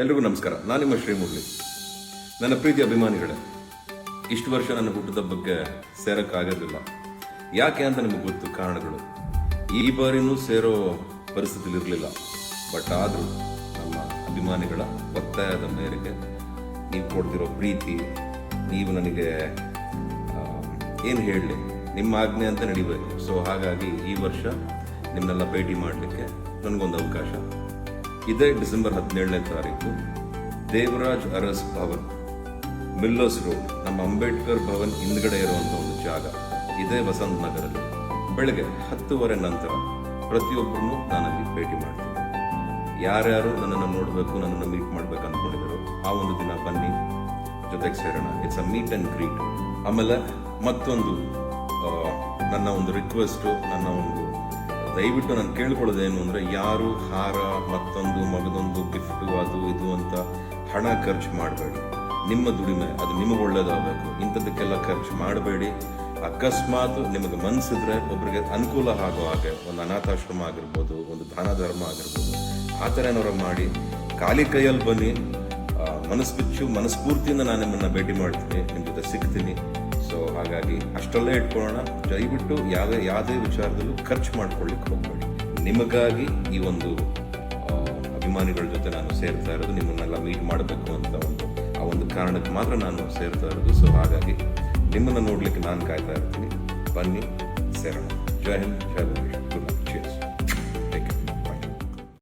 ಎಲ್ರಿಗೂ ನಮಸ್ಕಾರ. ನಾನು ನಿಮ್ಮ ಶ್ರೀಮುರಳಿ ನನ್ನ ಪ್ರೀತಿ ಅಭಿಮಾನಿಗಳೇ, ಇಷ್ಟು ವರ್ಷ ನನ್ನ ಹುಟ್ಟದ ಬಗ್ಗೆ ಸೇರೋಕ್ಕಾಗೋದಿಲ್ಲ. ಯಾಕೆ ಅಂತ ನಿಮಗೆ ಗೊತ್ತು ಕಾರಣಗಳು? ಈ ಬಾರಿನೂ ಸೇರೋ ಪರಿಸ್ಥಿತಿಲಿ ಇರಲಿಲ್ಲ ಬಟ್ ಆದರೂ ನಮ್ಮ ಅಭಿಮಾನಿಗಳ ಒತ್ತಾಯದ ಮೇರೆಗೆ ನೀವು ಕೊಡ್ತಿರೋ ಪ್ರೀತಿ, ನೀವು ನನಗೆ ಏನು ಹೇಳಲಿ, ನಿಮ್ಮ ಆಜ್ಞೆ ಅಂತ ನಡಿಬೇಕು. ಸೊ ಹಾಗಾಗಿ ಈ ವರ್ಷ ನಿಮ್ಮನ್ನೆಲ್ಲ ಭೇಟಿ ಮಾಡಲಿಕ್ಕೆ ನನಗೊಂದು ಅವಕಾಶ. ಇದೇ ಡಿಸೆಂಬರ್ ಹದಿನೇಳನೇ ತಾರೀಕು ದೇವರಾಜ್ ಅರಸ್ ಭವನ್, ಮಿಲ್ಲೋಸ್ ರೋಡ್, ನಮ್ಮ ಅಂಬೇಡ್ಕರ್ ಭವನ್ ಹಿಂದ್ಗಡೆ ಇರುವಂಥ ಒಂದು ಜಾಗ. ಇದೇ ವಸಂತ ನಗರಲ್ಲಿ. ಬೆಳಗ್ಗೆ ಹತ್ತುವರೆ ನಂತರ ಪ್ರತಿಯೊಬ್ಬರನ್ನು ನಾನಲ್ಲಿ ಭೇಟಿ ಮಾಡ್ತೀನಿ. ಯಾರ್ಯಾರು ನನ್ನನ್ನು ನೋಡಬೇಕು, ನನ್ನನ್ನು ಮೀಟ್ ಮಾಡಬೇಕು ಅಂದ್ಕೊಂಡಿದ್ರು ಆ ಒಂದು ದಿನ ಬನ್ನಿ. ಜೊತೆಗೆ ಸೇರೋಣ. It's a meet and greet ಆಮೇಲೆ ಮತ್ತೊಂದು ನನ್ನ ಒಂದು ರಿಕ್ವೆಸ್ಟು ನನ್ನ ಒಂದು ದಯವಿಟ್ಟು ನಾನು ಕೇಳ್ಕೊಳ್ಳೋದೇನು ಅಂದರೆ ಯಾರು ಹಾರ, ಮತ್ತೊಂದು, ಮಗದೊಂದು ಗಿಫ್ಟು ಅದು ಇದು ಅಂತ ಹಣ ಖರ್ಚು ಮಾಡಬೇಡಿ. ನಿಮ್ಮ ದುಡಿಮೆ, ಅದು ನಿಮಗೆ ಒಳ್ಳೇದಾಗಬೇಕು. ಇಂಥದ್ದಕ್ಕೆಲ್ಲ ಖರ್ಚು ಮಾಡಬೇಡಿ. ಅಕಸ್ಮಾತ್ ನಿಮಗೆ ಮನಸ್ಸಿದ್ರೆ ಒಬ್ಬರಿಗೆ ಅನುಕೂಲ ಆಗೋ ಹಾಗೆ, ಒಂದು ಅನಾಥಾಶ್ರಮ ಆಗಿರ್ಬೋದು, ಒಂದು ದಾನ ಧರ್ಮ ಆಗಿರ್ಬೋದು, ಆ ಥರ ಏನಾರು ಮಾಡಿ, ಖಾಲಿ ಕೈಯಲ್ಲಿ ಬನ್ನಿ. ಮನಸ್ಸು ಬಿಚ್ಚು ಮನಸ್ಫೂರ್ತಿಯಿಂದ ನಾನು ನಿಮ್ಮನ್ನು ಭೇಟಿ ಮಾಡ್ತೀನಿ ನಿಮ್ಮ ಜೊತೆ ಸಿಗ್ತೀನಿ. ಹಾಗಾಗಿ ಅಷ್ಟಲ್ಲೇ ಇಟ್ಕೊಳ್ಳೋಣ. ದಯವಿಟ್ಟು ಯಾವುದೇ ಯಾವುದೇ ವಿಚಾರದಲ್ಲೂ ಖರ್ಚು ಮಾಡ್ಕೊಳ್ಳಿಕ್ಕೆ ಹೋಗ್ಬೇಡಿ. ನಿಮಗಾಗಿ ಈ ಒಂದು ಅಭಿಮಾನಿಗಳ ಜೊತೆ ನಾನು ಸೇರ್ತಾ ಇರೋದು, ನಿಮ್ಮನ್ನೆಲ್ಲ ಮೀಟ್ ಮಾಡಬೇಕು ಅಂತ ಒಂದು, ಆ ಒಂದು ಕಾರಣಕ್ಕೆ ಮಾತ್ರ ನಾನು ಸೇರ್ತಾ ಇರೋದು. ಸೊ ಹಾಗಾಗಿ ನಿಮ್ಮನ್ನು ನೋಡಲಿಕ್ಕೆ ನಾನು ಕಾಯ್ತಾ ಇರ್ತೀನಿ. ಬನ್ನಿ, ಸೇರೋಣ. ಜೈ ಹಿಂದ್